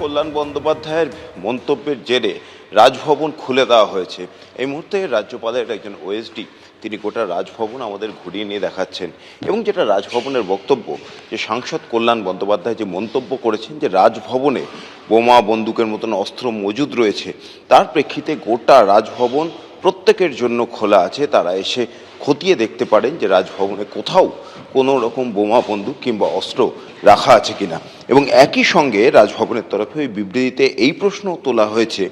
কল্যাণ বন্দ্যোপাধ্যায়ের মন্তব্যের জেরে রাজভবন খুলে দেওয়া হয়েছে। এই মুহূর্তে রাজ্যপালের একজন ওএসডি তিনি গোটা রাজভবন আমাদের ঘুরিয়ে নিয়ে দেখাচ্ছেন। এবং যেটা রাজভবনের বক্তব্য, যে সাংসদ কল্যাণ বন্দ্যোপাধ্যায় যে মন্তব্য করেছেন, যে রাজভবনে বোমা, বন্দুকের মতন অস্ত্র মজুদ রয়েছে, তার প্রেক্ষিতে গোটা রাজভবন প্রত্যেকের জন্য খোলা আছে। তারা এসে খতিয়ে দেখতে পারেন যে রাজভবনে কোথাও কোনো রকম বোমা, বন্দুক কিংবা অস্ত্র রাখা আছে কিনা। এবং একই সঙ্গে রাজভবনের তরফে ওই বিবৃতিতে এই প্রশ্ন তোলা হয়েছে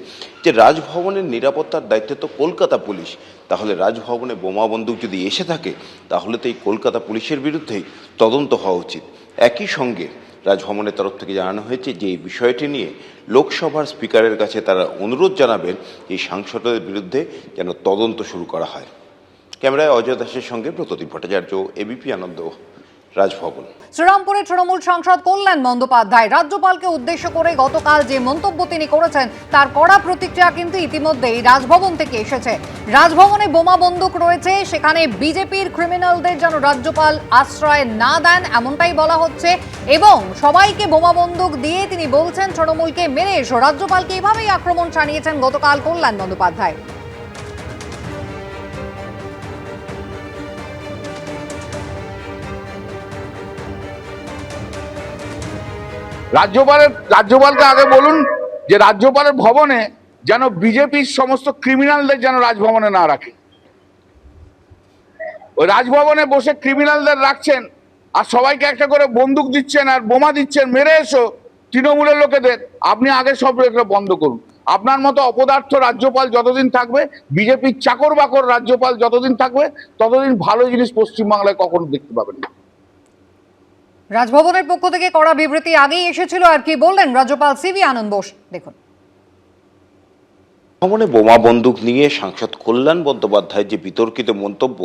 যে রাজভবনের নিরাপত্তার দায়িত্বে তো কলকাতা পুলিশ। তাহলে রাজভবনে বোমা, বন্দুক যদি এসে থাকে, তাহলে তো এই কলকাতা পুলিশের বিরুদ্ধেই তদন্ত হওয়া উচিত। একই সঙ্গে রাজভবনের তরফ থেকে জানানো হয়েছে যে এই বিষয়টি নিয়ে লোকসভার স্পিকারের কাছে তারা অনুরোধ জানাবেন এই সাংসদের বিরুদ্ধে যেন তদন্ত শুরু করা হয়। ক্যামেরায় অজয় দাসের সঙ্গে প্রতদীপ ভট্টাচার্য এবিপি আনন্দ। রাজভবন। শ্রীরামপুরে তৃণমূল সাংসদ কল্যাণ বন্দ্যোপাধ্যায় রাজ্যপালকে উদ্দেশ্য করে গতকাল যে মন্তব্য তিনি করেছেন, তার কড়া প্রতিক্রিয়া কিন্তু ইতিমধ্যেই রাজভবন থেকে এসেছে। রাজভবনে বোমা বন্দুক রয়েছে, সেখানে বিজেপির ক্রিমিনালদের যেন রাজ্যপাল আশ্রয় না দেন এমনটাই বলা হচ্ছে, এবং সবাইকে বোমা বন্দুক দিয়ে তিনি বলছেন, তৃণমূলকে মেরে এসো। রাজ্যপালকে এভাবেই আক্রমণ চালিয়েছেন গতকাল কল্যাণ বন্দ্যোপাধ্যায়। রাজ্যপালের, রাজ্যপালকে আগে বলুন যে রাজ্যপালের ভবনে যেন বিজেপির সমস্ত ক্রিমিনালদের যেন রাজভবনে না রাখে। ওই রাজভবনে বসে ক্রিমিনালদের রাখছেন আর সবাইকে একটা করে বন্দুক দিচ্ছেন আর বোমা দিচ্ছেন, মেরে এসো তৃণমূলের লোকেদের। আপনি আগে সব এগুলো বন্ধ করুন। আপনার মতো অপদার্থ রাজ্যপাল যতদিন থাকবে, বিজেপির চাকর বাকর রাজ্যপাল যতদিন থাকবে, ততদিন ভালো জিনিস পশ্চিমবাংলায় কখনো দেখতে পাবেন না। রাজভবনের পক্ষ থেকে কড়া বিবৃতি আগেই এসেছিল, আর কি বললেন রাজ্যপাল সিভি আনন্দ বোস? দেখুন। ভবনে বোমা বন্দুক নিয়ে সাংসদ কল্যাণ বন্দ্যোপাধ্যায়ের যে বিতর্কিত মন্তব্য,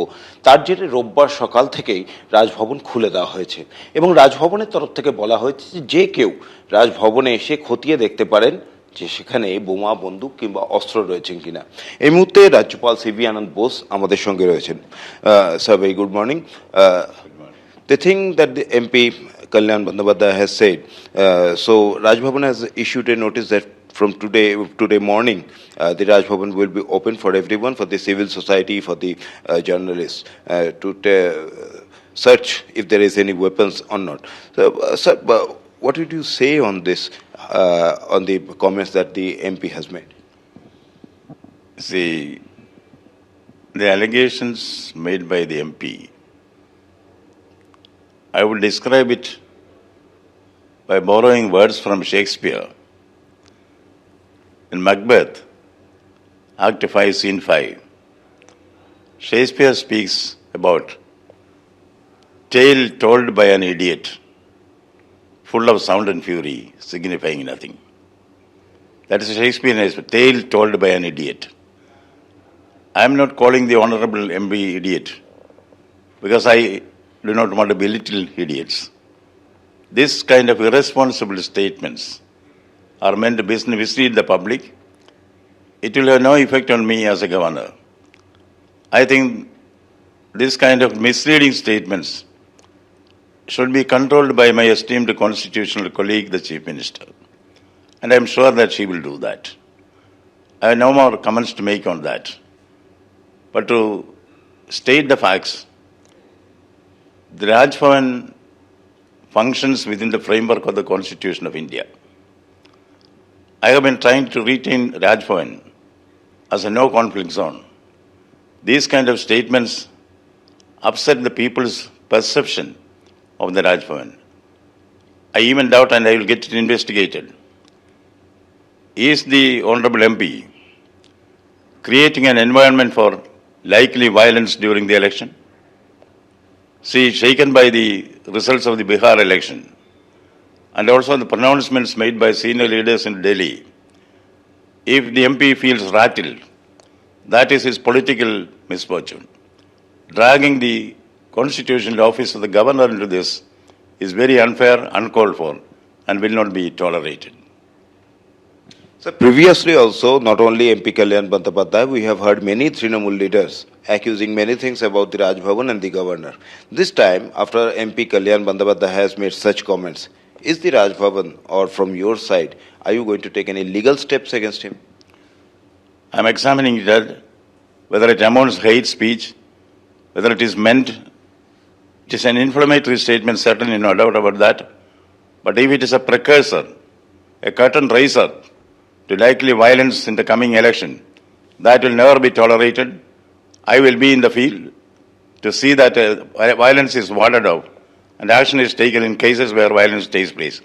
তার জেরে রোববার সকাল থেকেই রাজভবন খুলে দেওয়া হয়েছে। এবং রাজভবনের তরফ থেকে বলা হয়েছে যে কেউ রাজভবনে এসে খতিয়ে দেখতে পারেন যে সেখানে বোমা, বন্দুক কিংবা অস্ত্র রয়েছেন কিনা। এই মুহূর্তে রাজ্যপাল সিভি আনন্দ বোস আমাদের সঙ্গে রয়েছেন। Sir very good morning The thing that the MP Kalyan Bandyopadhyay has said, uh, so Raj Bhavan has issued a notice that from today today morning, uh, the Raj Bhavan will be open for everyone, for the civil society, for the uh, journalists, uh, to ta- search if there is any weapons or not. So, uh, sir, uh, what did you say on this, uh, on the comments that the MP has made? See, the allegations made by the MP, I would describe it by borrowing words from Shakespeare. In Macbeth, Act 5, Scene 5, Shakespeare speaks about tale told by an idiot, full of sound and fury, signifying nothing. That is Shakespearean tale told by an idiot. I am not calling the Honorable MB idiot because I do not want to belittle idiots. This kind of irresponsible statements are meant to mis- mislead the public. It will have no effect on me as a governor. I think this kind of misleading statements should be controlled by my esteemed constitutional colleague, the Chief Minister. And I am sure that she will do that. I have no more comments to make on that. But to state the facts, the Raj Bhavan functions within the framework of the Constitution of India. I have been trying to retain Raj Bhavan as a no conflict zone. These kind of statements upset the people's perception of the Raj Bhavan. I even doubt, and I will get it investigated. Is the Honorable MP creating an environment for likely violence during the election? See, shaken by the results of the Bihar election and also the pronouncements made by senior leaders in Delhi, if the MP feels rattled, that is his political misfortune. Dragging the constitutional office of the governor into this is very unfair, uncalled for, and will not be tolerated. So previously also, not only MP Kalyan Bandyopadhyay, we have heard many Trinamool leaders accusing many things about the Raj Bhavan and the governor. This time, after MP Kalyan Bandyopadhyay has made such comments, is the Raj Bhavan or from your side, are you going to take any legal steps against him? I'm examining that, whether it amounts hate speech, whether it is meant, it is an inflammatory statement, certainly no doubt about that. But if it is a precursor, a curtain raiser to likely violence in the coming election, that will never be tolerated. I will be in the field to see that uh, violence is warded off and action is taken in cases where violence takes place.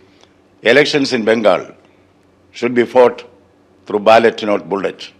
Elections in Bengal should be fought through ballot, not bullet.